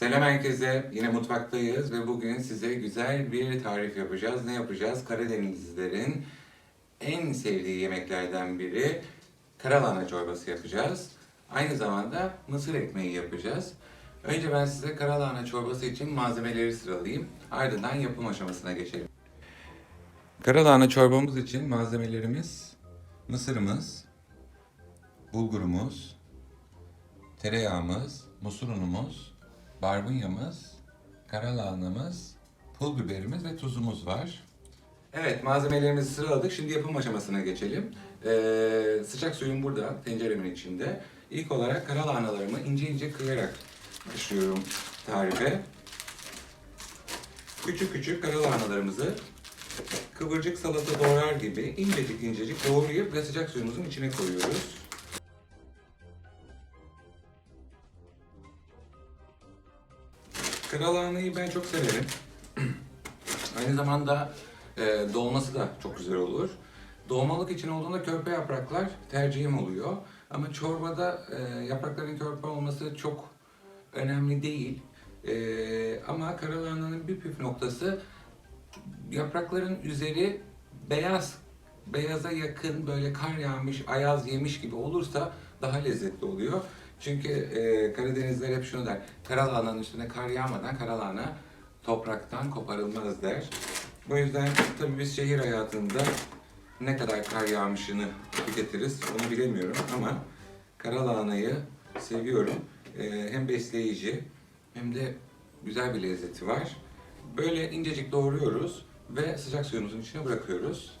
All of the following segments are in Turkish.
Selam herkese. Yine mutfaktayız ve bugün size güzel bir tarif yapacağız. Ne yapacağız? Karadenizlilerin en sevdiği yemeklerden biri karalahana çorbası yapacağız. Aynı zamanda mısır ekmeği yapacağız. Önce ben size karalahana çorbası için malzemeleri sıralayayım. Ardından yapım aşamasına geçelim. Karalahana çorbamız için malzemelerimiz mısırımız, bulgurumuz, tereyağımız, mısır unumuz, barbunyamız, karalahanamız, pul biberimiz ve tuzumuz var. Evet malzemelerimizi sıraladık. Şimdi yapım aşamasına geçelim. Ee, sıcak suyum burada tenceremin içinde. İlk olarak karalahanalarımı ince ince kıyarak başlıyorum tarife. Küçük küçük karalahanalarımızı kıvırcık salata doğrar gibi incecik incecik doğrayıp ve sıcak suyumuzun içine koyuyoruz. Karalahanayı ben çok severim. Aynı zamanda e, dolması da çok güzel olur. Dolmalık için olduğunda körpe yapraklar tercihim oluyor. Ama çorbada e, yaprakların körpe olması çok önemli değil. E, ama karalahananın bir püf noktası yaprakların üzeri beyaz, beyaza yakın böyle kar yağmış, ayaz yemiş gibi olursa daha lezzetli oluyor. Çünkü e, Karadenizler hep şunu der, karalahananın üstüne kar yağmadan karalahana topraktan koparılmaz der. Bu yüzden tabii biz şehir hayatında ne kadar kar yağmışını tüketiriz onu bilemiyorum ama karalahanayı seviyorum. E, hem besleyici hem de güzel bir lezzeti var. Böyle incecik doğruyoruz ve sıcak suyumuzun içine bırakıyoruz.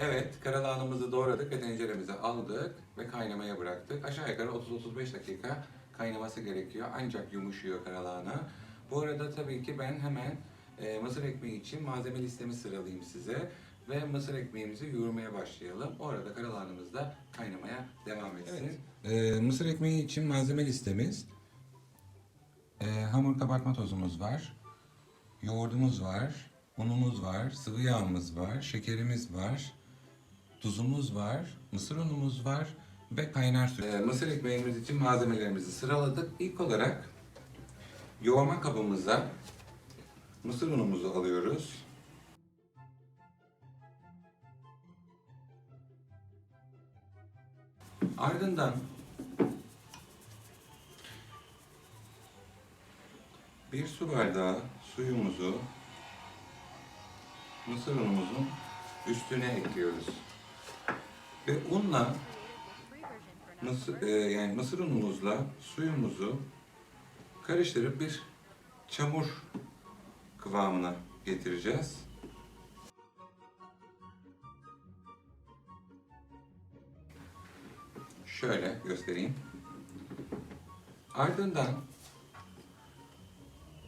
Evet, karalahanamızı doğradık ve tenceremize aldık ve kaynamaya bıraktık. Aşağı yukarı 30-35 dakika kaynaması gerekiyor ancak yumuşuyor karalahana. Bu arada tabii ki ben hemen e, mısır ekmeği için malzeme listemi sıralayayım size ve mısır ekmeğimizi yoğurmaya başlayalım. Orada karalahanamız da kaynamaya devam etsin. E, mısır ekmeği için malzeme listemiz e, hamur kabartma tozumuz var, yoğurdumuz var, unumuz var, sıvı yağımız var, şekerimiz var, tuzumuz var, mısır unumuz var ve kaynar su. Ee, mısır ekmeğimiz için malzemelerimizi sıraladık. İlk olarak yoğurma kabımıza mısır unumuzu alıyoruz. Ardından bir su bardağı suyumuzu mısır unumuzun üstüne ekliyoruz. Ve unla mısır, e, yani mısır unumuzla suyumuzu karıştırıp bir çamur kıvamına getireceğiz. Şöyle göstereyim. Ardından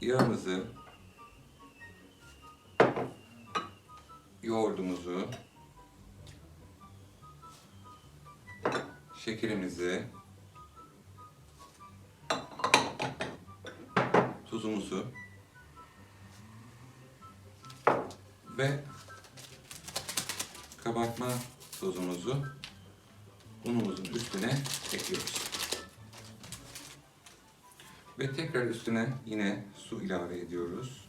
yağımızı, yoğurdumuzu, şekerimizi, tuzumuzu ve kabartma tozumuzu unumuzun üstüne ekliyoruz. Ve tekrar üstüne yine su ilave ediyoruz.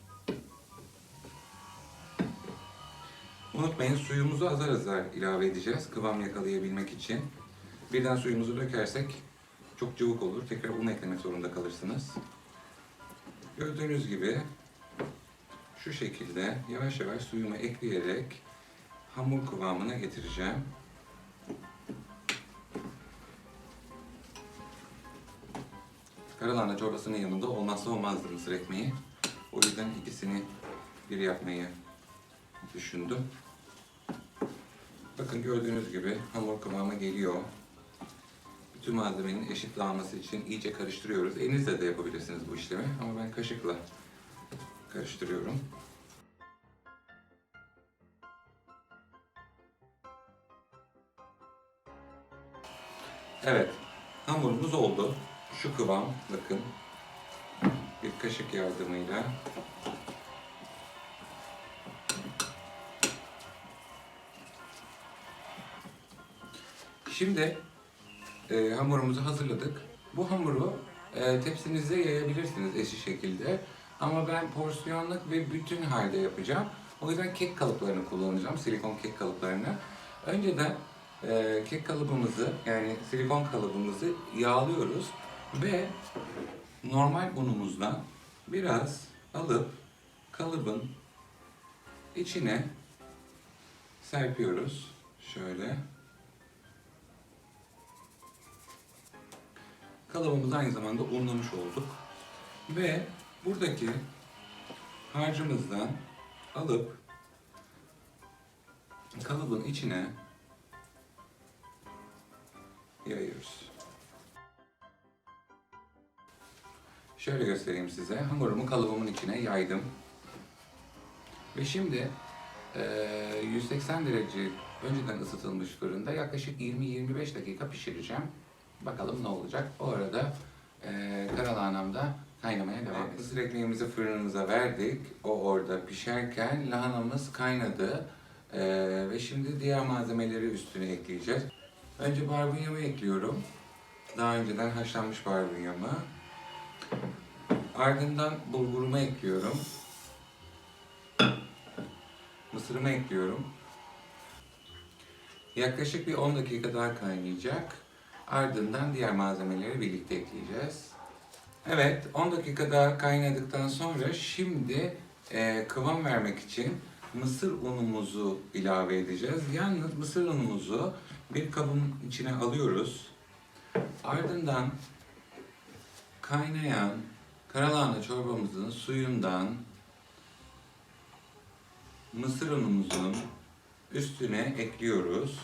Unutmayın suyumuzu azar azar ilave edeceğiz kıvam yakalayabilmek için. Birden suyumuzu dökersek çok cıvık olur. Tekrar un eklemek zorunda kalırsınız. Gördüğünüz gibi şu şekilde yavaş yavaş suyumu ekleyerek hamur kıvamına getireceğim. Karalahana çorbasının yanında olmazsa olmazdı mısır ekmeği. O yüzden ikisini bir yapmayı düşündüm. Bakın gördüğünüz gibi hamur kıvamı geliyor. Bütün malzemenin eşit dağılması için iyice karıştırıyoruz. Elinizle de yapabilirsiniz bu işlemi ama ben kaşıkla karıştırıyorum. Evet, hamurumuz oldu. Şu kıvam, bakın. Bir kaşık yardımıyla Şimdi e, hamurumuzu hazırladık. Bu hamuru e, tepsinize yayabilirsiniz eşit şekilde. Ama ben porsiyonluk ve bütün halde yapacağım. O yüzden kek kalıplarını kullanacağım, silikon kek kalıplarını. Önceden e, kek kalıbımızı yani silikon kalıbımızı yağlıyoruz ve normal unumuzdan biraz alıp kalıbın içine serpiyoruz. Şöyle. Kalıbımızı aynı zamanda unlamış olduk. Ve buradaki harcımızdan alıp kalıbın içine yayıyoruz. Şöyle göstereyim size. Hamurumu kalıbımın içine yaydım. Ve şimdi eee, 180 derece önceden ısıtılmış fırında yaklaşık 20-25 dakika pişireceğim. Bakalım ne olacak. O arada eee karalahanam da kaynamaya devam ediyor. Mısır ekmeğimizi fırınımıza verdik. O orada pişerken lahanamız kaynadı. Eee, ve şimdi diğer malzemeleri üstüne ekleyeceğiz. Önce barbunyamı ekliyorum. Daha önceden haşlanmış barbunyamı. Ardından bulgurumu ekliyorum. Mısırımı ekliyorum. Yaklaşık bir 10 dakika daha kaynayacak. Ardından diğer malzemeleri birlikte ekleyeceğiz. Evet, 10 dakika daha kaynadıktan sonra şimdi e, kıvam vermek için mısır unumuzu ilave edeceğiz. Yalnız mısır unumuzu bir kabın içine alıyoruz. Ardından kaynayan karalahana çorbamızın suyundan mısır unumuzun üstüne ekliyoruz.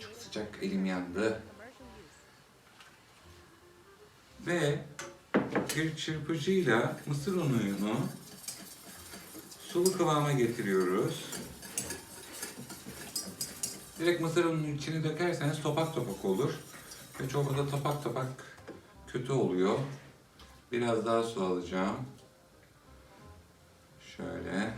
Çok sıcak, elim yandı. Ve bir çırpıcıyla mısır ununu sulu kıvama getiriyoruz. Direkt mısır ununun içine dökerseniz topak topak olur. Ve çorbada topak topak kötü oluyor. Biraz daha su alacağım. Şöyle.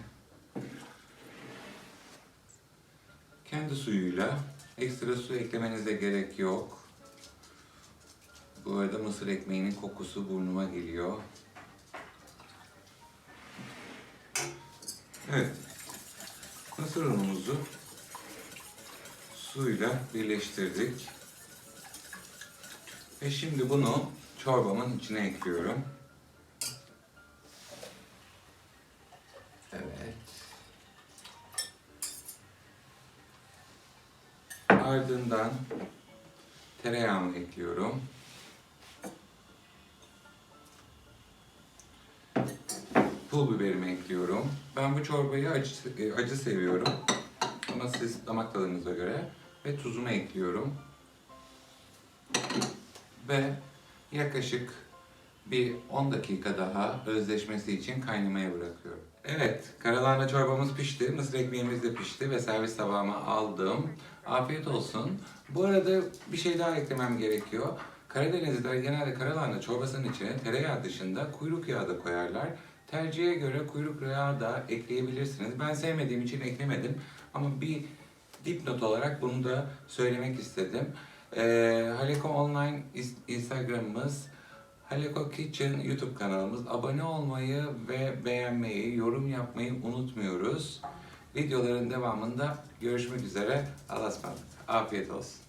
Kendi suyuyla ekstra su eklemenize gerek yok. Bu arada mısır ekmeğinin kokusu burnuma geliyor. Evet. Mısır unumuzu suyla birleştirdik. Ve şimdi bunu çorbamın içine ekliyorum. Ardından tereyağımı ekliyorum. Pul biberimi ekliyorum. Ben bu çorbayı acı, e, acı seviyorum. Ama siz damak tadınıza göre. Ve tuzumu ekliyorum. Ve yaklaşık bir 10 dakika daha özleşmesi için kaynamaya bırakıyorum. Evet, karalahana çorbamız pişti, mısır ekmeğimiz de pişti ve servis tabağıma aldım. Afiyet olsun. Bu arada bir şey daha eklemem gerekiyor. Karadenizliler genelde karalahana çorbasının içine tereyağı dışında kuyruk yağı da koyarlar. Tercihe göre kuyruk yağı da ekleyebilirsiniz. Ben sevmediğim için eklemedim ama bir dipnot olarak bunu da söylemek istedim. Ee, Haleko Online Instagram'ımız, Haleko Kitchen YouTube kanalımız. Abone olmayı ve beğenmeyi, yorum yapmayı unutmuyoruz. Videoların devamında görüşmek üzere. Allah'a ısmarladık. Afiyet olsun.